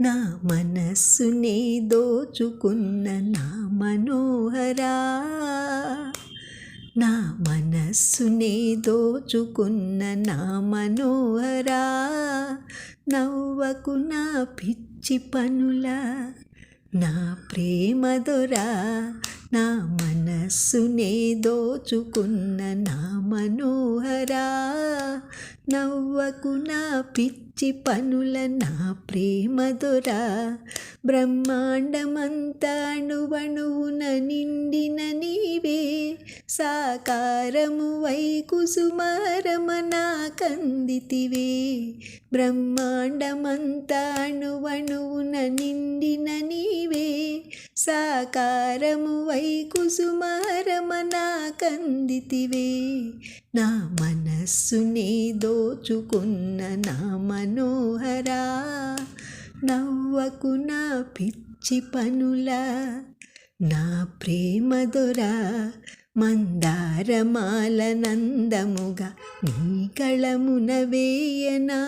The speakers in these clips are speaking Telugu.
నా మనస్సునే దోచుకున్న నా మనోహరా. నా మనస్సునే దోచుకున్న నా మనోహరా. నవ్వకు నా పిచ్చి పనుల నా ప్రేమ దొరా. నా మనస్సునే దోచుకున్న నా మనోహరా. నవ్వకు నా పిచ్చి పనుల నా ప్రేమ దొరా. బ్రహ్మాండమంతా అణువణువున నిండిన నీవే. సాకారము వై కుసుమారమనా కందితివే. బ్రహ్మాండమంతా అణువణువున నిండిన నీవే. సాకారము వై కుసుమారమనా కందితివే. నా మనస్సునే దోచుకున్న నా మనోహరా నవ్వకు నా పిచ్చి పనుల నా ప్రేమ దొరా మందారమాల నందముగా నీ కళమున వేయనా.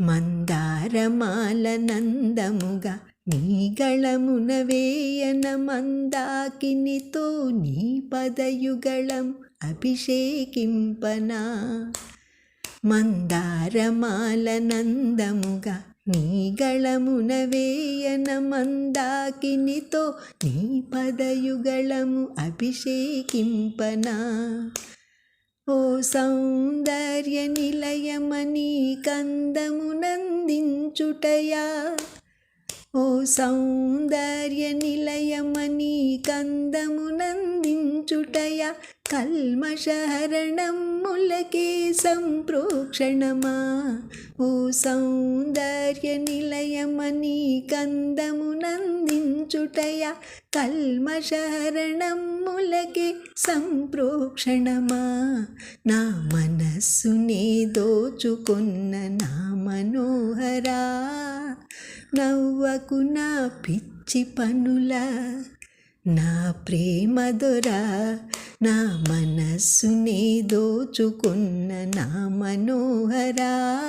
మందారమాల నందముగా నీ గళమున వేయన మందాకినితో నీ పదయుగళం అభిషేకింపనా? మందారమాల నందముగా నీ గళమున వేయన మందాకినితో నీ పదయుగళము అభిషేకింపనా? ఓ సౌందర్య నిలయమని కందమునందించుటయా? ఓ సౌందర్య నిలయమని కందమునందించుటయా? కల్మషహరణములకే సంప్రోక్షణమా? ఓ సౌందర్య నిలయమని కందమునందించుటయా కల్మషహరణములకే సంప్రోక్షణమా? నా మనస్సునే దోచుకున్న నా మనోహరా నవ్వకు నా పిచ్చి పనుల నా ప్రేమ దొరా నా మనస్సునే దోచుకున్న నా మనోహరా.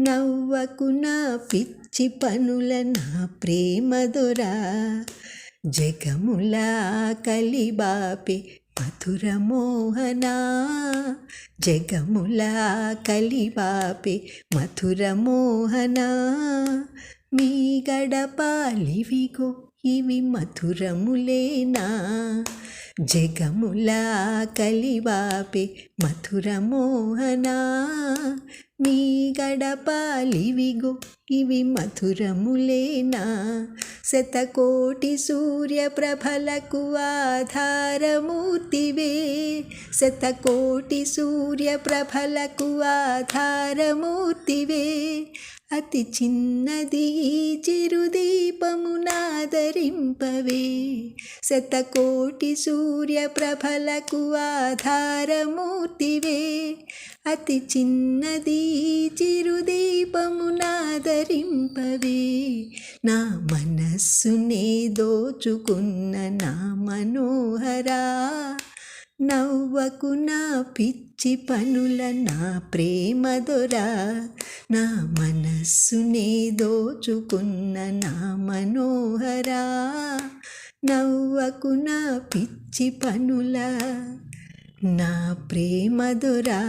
నవ్వకు నా పిచ్చి పనుల నా ప్రేమ దొరా. జగములా కలిబాపి మధుర మోహనా. జగముల కలిబాపి మధుర మోహనా. మీ గడపాలివిగో ఇవి మధురములేనా. జగములా కలివాపే మధుర మోహనా మీ గడపాలివిగో ఇవి మధురములేనా. శతకోటి సూర్యప్రభలకు ఆధారమూర్తివే. శతకోటి సూర్యప్రభలకు ఆధారమూర్తివే. అతి చిన్నది ఈ చిరుదీపమునాదరింపవే. శతకోటి సూర్యప్రభలకు ఆధారమూర్తివే. అతి చిన్నది ఈ చిరుదీపమునాదరింపవే. నా మనస్సునే దోచుకున్న నా మనోహరా. నవ్వకు నా పిచ్చి పనుల నా ప్రేమ దొరా. నా మనస్సునే దోచుకున్న నా మనోహరా. నవ్వకు నా పిచ్చి పనుల నా ప్రేమ దొరా.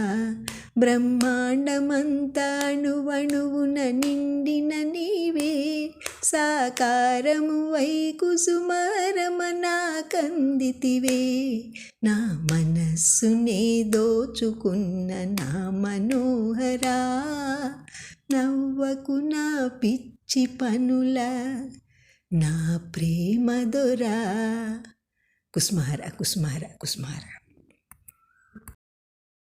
బ్రహ్మాండమంతా అణువణువున నిండిన నీవే సాకారము వై కుసుమారమనా కందితివే. నా మనస్సునే దోచుకున్న నా మనోహరా. నవ్వకు నా పిచ్చి పనుల నా ప్రేమ దొరా. కుస్మార కుస్మార కుస్మార.